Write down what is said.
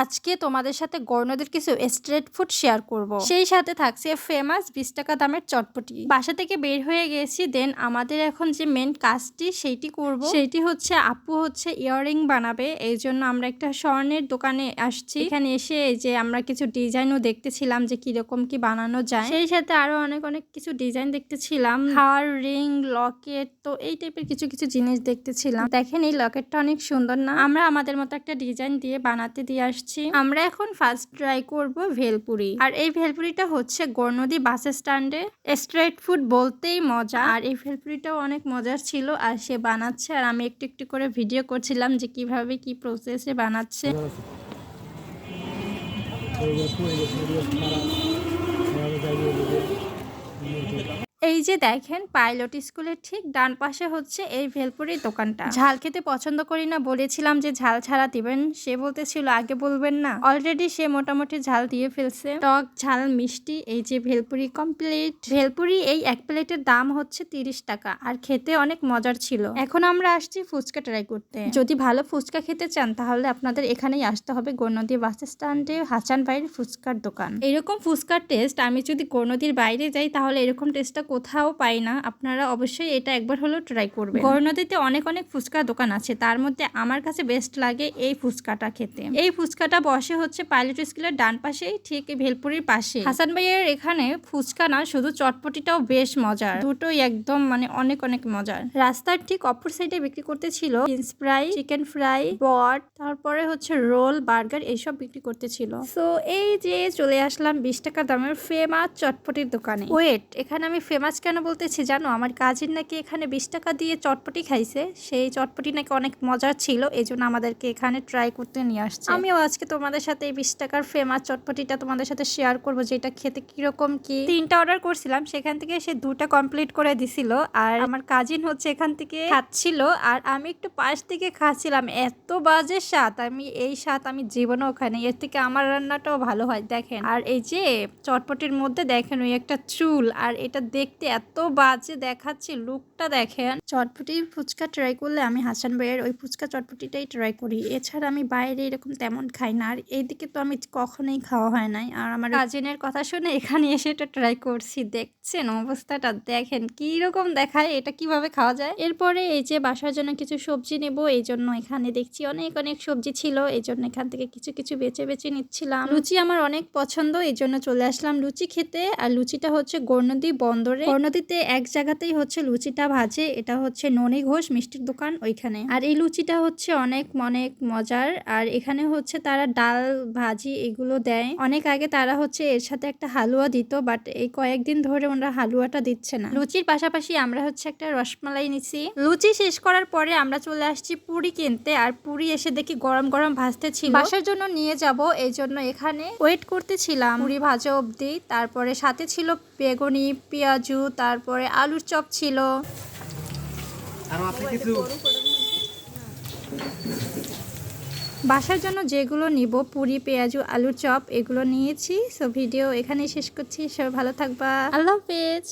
আজকে তোমাদের সাথে গর্ণদের কিছু স্ট্রেট ফুড শেয়ার করব। সেই সাথে থাকছে ফেমাস বিশ টাকা দামের চটপটি। বাসা থেকে বের হয়ে গেছি দেন আমাদের এখন যে মেন কাজটি সেইটি করব। সেইটি হচ্ছে আপু হচ্ছে ইয়াররিং বানাবে, এই জন্য আমরা একটা স্বর্ণের দোকানে আসছি। এখানে এসে যে আমরা কিছু ডিজাইনও দেখতেছিলাম যে কীরকম কি বানানো যায়। সেই সাথে আরও অনেক অনেক কিছু ডিজাইন দেখতেছিলাম। হার, রিং, লকেট, তো এই টাইপের কিছু কিছু জিনিস দেখতেছিলাম। দেখেন এই লকেটটা অনেক সুন্দর না? আমরা আমাদের মতো একটা ডিজাইন দিয়ে বানাতে দিয়ে আসছি। আমরা এখন ফার্স্ট ট্রাই করব ভেলপুরি। আর এই ভেলপুরিটা হচ্ছে গর্নদী বাস স্ট্যান্ডে স্ট্রিট ফুড বলতেই মজা। আর এই ভেলপুরিটাও অনেক মজার ছিল আর সে বানাচ্ছে। আর আমি একটু একটু করে ভিডিও করছিলাম যে কীভাবে কি প্রসেসে বানাচ্ছে। এই যে দেখেন, পাইলট স্কুলের ঠিক ডান পাশে হচ্ছে এই ভেলপুরির দোকানটা। ঝাল খেতে পছন্দ করি না, বলেছিলাম যে ঝাল ছাড়া দিবেন। সে বলতেছিল, আগে বলবেন না। অলরেডি সে মোটামুটি ঝাল দিয়ে ফেলছে। টক, ঝাল, মিষ্টি, এই যে ভেলপুরি কমপ্লিট ভেলপুরি এই এক প্লেটের দাম হচ্ছে তিরিশ টাকা, আর খেতে অনেক মজার ছিল। এখন আমরা আসছি ফুচকা ট্রাই করতে। যদি ভালো ফুচকা খেতে চান, তাহলে আপনাদের এখানেই আসতে হবে গৌনদী বাস স্ট্যান্ডে হাসান ভাইয়ের ফুচকার দোকান। এরকম ফুচকার টেস্ট আমি যদি গৌনদীর বাইরে যাই, তাহলে এরকম টেস্টটা কোথাও পাই না আপনারা অবশ্যই এটা একবার হলেও ট্রাই করবেন। গৌরনদীতে অনেক অনেক ফুচকা দোকান আছে তার মধ্যে আমার কাছে বেস্ট লাগে এই ফুচকাটা খেতে। এই ফুচকাটা বসে হচ্ছে পাইলট স্কুলের ডান পাশেই ঠিক ভেলপুরির পাশে হাসান ভাইয়ের এখানে ফুচকা না শুধু চটপটিটাও বেশ মজার। দুটোই একদম মানে অনেক অনেক মজার। রাস্তার ঠিক অপর সাইডে বিক্রি করতেছিল ফিন্স ফ্রাই চিকেন ফ্রাই বট তারপরে হচ্ছে রোল বার্গার এইসব বিক্রি করতেছিল তো এই যে চলে আসলাম বিশ টাকা দামের ফেমাস চটপটির দোকানে। ওয়েট এখানে আমি ফেমাস কেন বলতেছি জানো? আমার কাজিন নাকি এখানে বিশ টাকা দিয়ে চটপটি খাইছে। সেই চটপটি নাকি অনেক মজার ছিল এই জন্য আমাদেরকে এখানে ট্রাই করতে নিয়ে আসছে। আমিও আজকে তোমাদের সাথে এই বিশ টাকার ফেমাস চটপটিটা তোমাদের সাথে শেয়ার করব যেটা খেতে কীরকম কি। তিনটা অর্ডার করছিলাম সেখান থেকে সে দুটা কমপ্লিট করে দিছিল। আর আমার কাজিন হচ্ছে এখান থেকে খাচ্ছিল আর আমি একটু পাশ থেকে খাচ্ছিলাম। এত বাজে স্বাদ আমি এই স্বাদ আমি জীবনে ওখানে এর থেকে আমার রান্নাটাও ভালো হয় দেখেন। আর এই যে চটপটির মধ্যে দেখেন ওই একটা চুল আর এটা দেখতে এত বাজে দেখাচ্ছে লুকটা দেখেন। চটপটি ফুচকা ট্রাই করলে আমি হাসান ভাইয়ের ওই ফুচকা চটপটিটাই ট্রাই করি। এছাড়া আমি বাইরে এরকম তেমন খাই না। আর এইদিকে তো আমি কখনোই খাওয়া হয় নাই। আর আমার কাজিনের কথা শুনে এখানে এসে এটা ট্রাই করছি। দেখছেন অবস্থাটা? দেখেন কি রকম দেখায়। এটা কীভাবে খাওয়া যায়? এরপরে এই যে বাসার জন্য কিছু সবজি নেব এই জন্য এখানে দেখছি অনেক অনেক সবজি ছিল। এই জন্য এখান থেকে কিছু কিছু বেছে বেছে নিচ্ছিলাম। লুচি আমার অনেক পছন্দ এই জন্য চলে আসলাম লুচি খেতে। আর লুচিটা হচ্ছে গর্ণদী বন্দরে গর্ণদীতে এক জায়গাতেই হচ্ছে লুচিটা ভাজে, এটা হচ্ছে ননি ঘোষ মিষ্টির দোকান ওইখানে। আর এই লুচিটা হচ্ছে অনেক অনেক মজার, আর এখানে হচ্ছে তারা ডাল, ভাজি এগুলো দেয়। অনেক আগে তারা হচ্ছে এর সাথে একটা হালুয়া দিত, বাট এই কয়েকদিন ধরে ওনারা হালুয়াটা দিচ্ছে না। লুচির পাশাপাশি আমরা হচ্ছে একটা রসমালাই নিছি। লুচি শেষ করার পরে আমরা চলে আসছি পুরি কিনতে, আর পুরি এসে দেখি গরম গরম ভাজতে ছিল। বাসার জন্য নিয়ে যাব এই জন্য এখানে ওয়েট করতেছিলাম। পুরি ভাজা অবধি, তারপরে সাথে ছিল বেগুনি, পেঁয়াজু তারপরে আলুর চপ ছিল। আরও আছে কিছু? বাসার জন্য যেগুলো নিব পুরি পেঁয়াজু আলুর চপ এগুলো নিয়েছি। সো ভিডিও এখানেই শেষ করছি। সবাই ভালো থাকবা। আল্লাহ হাফেজ।